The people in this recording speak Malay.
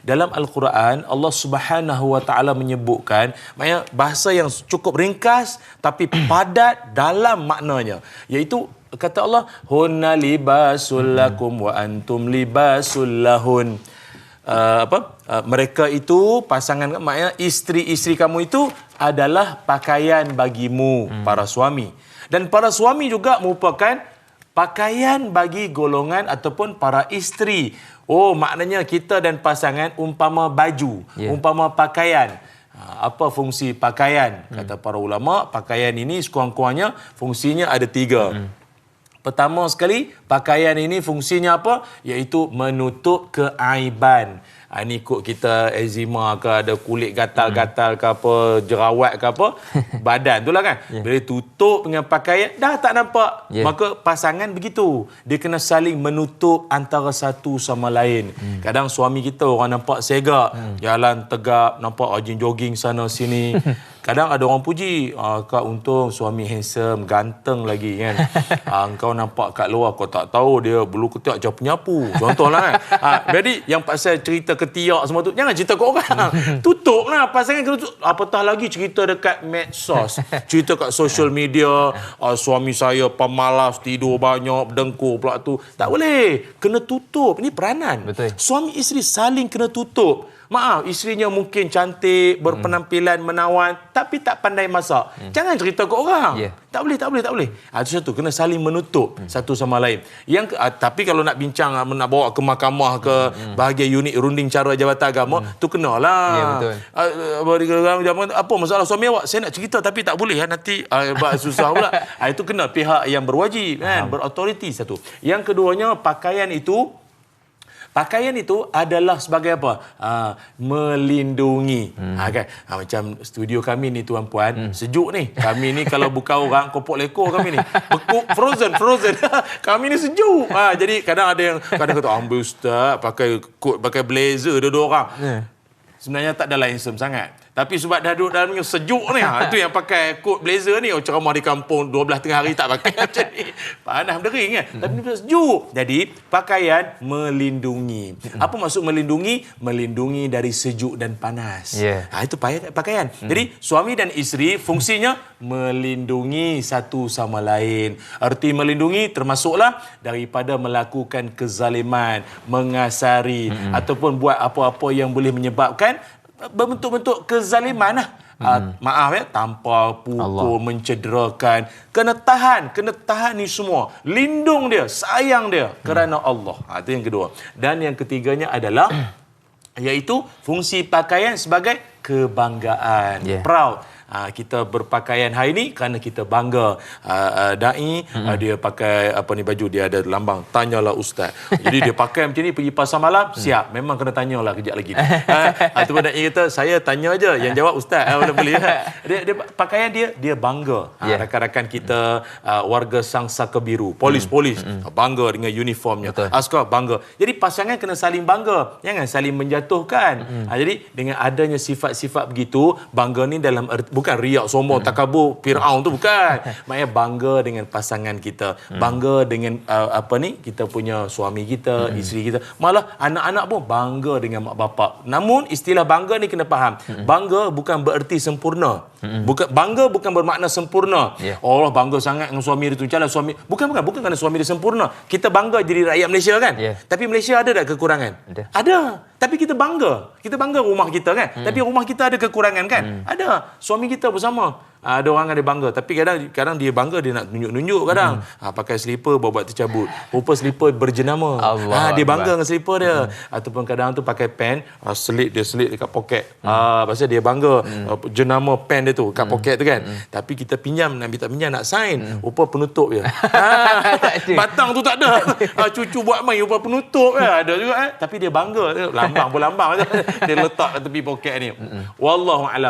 dalam al-Quran Allah Subhanahu wa taala menyebutkan maknanya bahasa yang cukup ringkas tapi padat dalam maknanya. Iaitu kata Allah hunna libasul lakum wa antum libasul lahun. Uh, apa? Uh, mereka itu pasangan maknanya isteri-isteri kamu itu adalah pakaian bagimu hmm. para suami. Dan para suami juga merupakan pakaian bagi golongan ataupun para isteri. Oh maknanya kita dan pasangan umpama baju yeah. umpama pakaian. Ha, apa fungsi pakaian? Kata para ulama pakaian ini sekurang-kurangnya fungsinya ada tiga. Hmm. Pertama sekali pakaian ini fungsinya apa? Iaitu menutup keaiban. Ha, ini ikut kita eczema ke ada kulit gatal-gatal ke apa jerawat ke apa badan. Tu lah kan? Yeah. bila tutup dengan pakaian dah tak nampak. Yeah. maka pasangan begitu. Dia kena saling menutup antara satu sama lain. Hmm. kadang suami kita orang nampak segak. Hmm. jalan tegap nampak rajin jogging sana sini Kadang ada orang puji, ah, kak untung suami handsome, ganteng lagi kan. Ah, kau nampak kat luar, kau tak tahu dia bulu ketiak jauh penyapu. Contohlah kan. Ah, jadi yang pasal cerita ketiak semua tu, jangan cerita kat orang. Tutup lah. Pasangan kena tutup. Apatah lagi cerita dekat medsos. Cerita kat social media, ah, suami saya pemalas, tidur banyak, dengkur pula tu. Tak boleh. Kena tutup. Ini peranan. Betul. Suami isteri saling kena tutup. Maaf, isterinya mungkin cantik, berpenampilan menawan, tapi tak pandai masak. Hmm. Jangan cerita ke orang. Yeah. Tak boleh, tak boleh, tak boleh. Ha, itu satu, kena saling menutup hmm. satu sama lain. Yang uh, tapi kalau nak bincang, uh, nak bawa ke mahkamah ke hmm. bahagian unit runding cara jabatan agama, hmm. tu kenalah. Ya, betul. Uh, apa masalah suami awak? Saya nak cerita tapi tak boleh. Ha, nanti uh, susah pula. ha, itu kena pihak yang berwajib, kan? berautoriti satu. Yang keduanya, pakaian itu Pakaian itu adalah sebagai apa? Uh, melindungi. Hmm. Ha, kan? ha, macam studio kami ni tuan puan, hmm. sejuk ni. Kami ni kalau buka orang kopok lekor kami ni. Bekuk frozen, frozen. kami ni sejuk. Ha, jadi kadang ada yang kadang kata ambil ustaz pakai coat, pakai blazer dua-dua orang. Yeah. Sebenarnya tak adalah handsome sangat. Tapi sebab dah duduk dalam sejuk ni, ha, itu yang pakai coat blazer ni, oh, ceramah di kampung 12 tengah hari tak pakai macam ni. Panas berdering kan. Hmm. Tapi sejuk. Jadi, pakaian melindungi. Hmm. Apa maksud melindungi? Melindungi dari sejuk dan panas. Yeah. Ha, itu pakaian. Hmm. Jadi, suami dan isteri fungsinya melindungi satu sama lain. Arti melindungi termasuklah daripada melakukan kezaliman, mengasari, hmm. ataupun buat apa-apa yang boleh menyebabkan berbentuk-bentuk kezaliman lah. Hmm. Uh, maaf ya, tampar, pukul, Allah. mencederakan. Kena tahan, kena tahan ni semua. Lindung dia, sayang dia hmm. kerana Allah. Ha, itu yang kedua. Dan yang ketiganya adalah iaitu fungsi pakaian sebagai kebanggaan. Yeah. Proud. Uh, kita berpakaian hari ini kerana kita bangga uh, uh, dai mm-hmm. uh, dia pakai apa ni baju dia ada lambang tanyalah ustaz. Jadi dia pakai macam ni pergi pasar malam mm. siap memang kena tanyalah kejap lagi. uh, tu pun dai kata saya tanya aja yang jawab ustaz uh, boleh boleh. dia, dia pakaian dia dia bangga. Yeah. Uh, rakan-rakan kita uh, warga Sangsaka Biru, polis-polis mm-hmm. bangga dengan uniformnya. Betul. Askar bangga. Jadi pasangan kena saling bangga, jangan saling menjatuhkan. Mm-hmm. Uh, jadi dengan adanya sifat-sifat begitu, bangga ni dalam erti bukan riak sombong hmm. takabur Firaun tu bukan maknanya bangga dengan pasangan kita hmm. bangga dengan uh, apa ni kita punya suami kita hmm. isteri kita malah anak-anak pun bangga dengan mak bapak namun istilah bangga ni kena faham hmm. bangga bukan bererti sempurna hmm. bukan bangga bukan bermakna sempurna yeah. Allah bangga sangat dengan suami dia tu jalan suami bukan bukan bukan kerana suami dia sempurna kita bangga jadi rakyat Malaysia kan yeah. tapi Malaysia ada tak kekurangan ada ada tapi kita bangga. Kita bangga rumah kita kan? Hmm. tapi rumah kita ada kekurangan kan? Hmm. ada. Suami kita bersama Ada orang ada bangga tapi kadang kadang dia bangga dia nak tunjuk-tunjuk kadang hmm. ha, pakai slipper buat-buat tercabut rupa slipper berjenama ha, dia bangga Allah. dengan slipper dia hmm. ataupun kadang tu pakai pen ha, selit dia selit dekat poket hmm. ha, pasal dia bangga hmm. jenama pen dia tu kat hmm. poket tu kan hmm. tapi kita pinjam nak minta pinjam nak sign hmm. rupa penutup je ha, batang tu tak ada ha, cucu buat main rupa penutup ya. ada juga eh. tapi dia bangga lambang pun lambang dia letak tepi poket ni hmm. wallahu alam